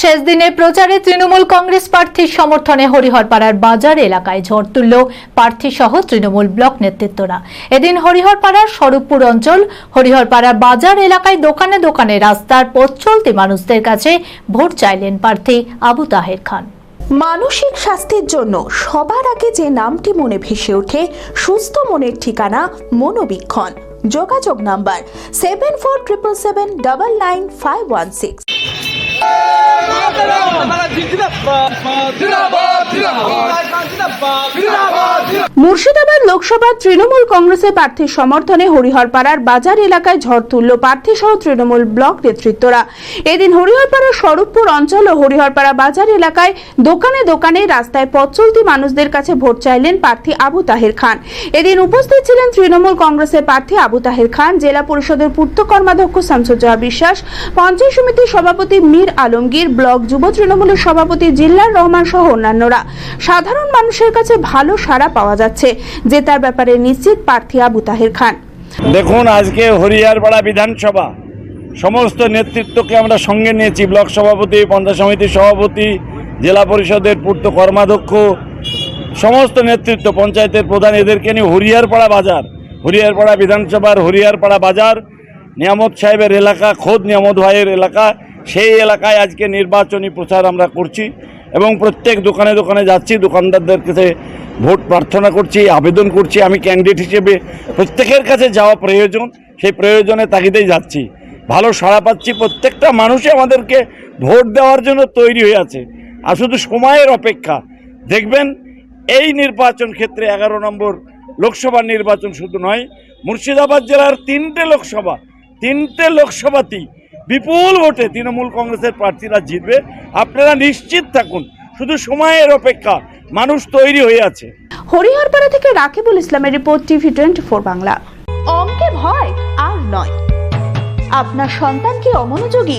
শেষ দিনে প্রচারে তৃণমূল কংগ্রেস প্রার্থীর সমর্থনে হরিহরপাড়ার বাজার এলাকায় ঝড় তুলল প্রার্থী সহ তৃণমূল ব্লক নেতৃত্বরা। এদিন হরিহরপাড়ার স্বরূপপুর অঞ্চল হরিহরপাড়া বাজার এলাকায় দোকানে দোকানে রাস্তার পথ চলতি মানুষদের কাছে ভোট চাইলেন প্রার্থী আবু তাহের খান। মানসিক স্বাস্থ্যের জন্য সবার আগে যে নামটি মনে ভেসে ওঠে, সুস্থ মনের ঠিকানা মনোবীক্ষণ। যোগাযোগ number seven four triple seven double nine five one six জিন্দাবাদ জিন্দাবাদ মুর্শিদাবাদ লোকসভা তৃণমূল কংগ্রেসের প্রার্থীর সমর্থনে হরিহরপাড়ার বাজার এলাকায় ঝড় তুলল প্রার্থী সহ তৃণমূল ব্লক নেতৃত্বরা। এদিন হরিহরপাড়ার স্বরূপপুর অঞ্চল ও হরিহরপাড়া বাজার এলাকায় দোকানে দোকানে রাস্তায় পথ চলতি মানুষদের কাছে ভোট চাইলেন প্রার্থী আবু তাহের খান। এদিন উপস্থিত ছিলেন তৃণমূল কংগ্রেসের প্রার্থী আবু তাহের খান, জেলা পরিষদের পূর্ত কর্মাধ্যক্ষ শামসুজ্জোহা বিশ্বাস, পঞ্চায়েত সমিতির সভাপতি মীর আলমগীর, ব্লক যুব তৃণমূলের সভাপতি জিল্লার রহমান সহ অন্যান্যরা। সাধারণ মানুষের কাছে ভালো সাড়া পাওয়া যাচ্ছে জেতার ব্যাপারে নিশ্চিত প্রার্থী আবু তাহের খান। দেখুন, আজকে হরিয়ারপাড়া বিধানসভা, সমস্ত নেতৃত্বকে আমরা সঙ্গে নিয়েছি, ব্লক সভাপতি, পঞ্চায়েত সমিতির সভাপতি, জেলা পরিষদের পূর্ত কর্মাধ্যক্ষ, সমস্ত নেতৃত্ব, পঞ্চায়েতের প্রধান এদেরকে নিয়ে হরিয়ারপাড়া বাজার, হরিয়ারপাড়া বিধানসভার হরিয়ারপাড়া বাজার, নিয়ামত সাহেবের এলাকা, খোদ নিয়ামত ভাইয়ের এলাকা, সেই এলাকায় আজকে নির্বাচনী প্রচার আমরা করছি। এবং প্রত্যেক দোকানে দোকানে যাচ্ছি দোকানদারদের কাছে ভোট প্রার্থনা করছি, আবেদন করছি, আমি ক্যান্ডিডেট হিসেবে প্রত্যেকের কাছে যাওয়া প্রয়োজন, সেই প্রয়োজনে তাগিদেই যাচ্ছি। ভালো সাড়া পাচ্ছি, প্রত্যেকটা মানুষই আমাদেরকে ভোট দেওয়ার জন্য তৈরি হয়ে আছে। আর শুধু সময়ের অপেক্ষা। দেখবেন, এই নির্বাচন ক্ষেত্রে এগারো নম্বর লোকসভা নির্বাচন শুধু নয়, মুর্শিদাবাদ জেলার তিনটে লোকসভা, তিনটে লোকসভাতেই বিপুল ভোটে তৃণমূল কংগ্রেসের প্রার্থীরা জিতবে। আপনারা নিশ্চিত থাকুন শুধু সময়ের অপেক্ষা মানুষ তৈরি হয়ে আছে। হরিহরপাড়া থেকে রাকিবুল ইসলামের report TV twenty four Bangla. অঙ্কে ভয় আর নয়। আপনার সন্তান কি অমনোযোগী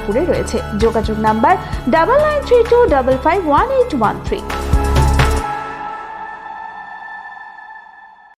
ইসলামপুরে রয়েছে। যোগাযোগ number double nine three two double five one eight one three.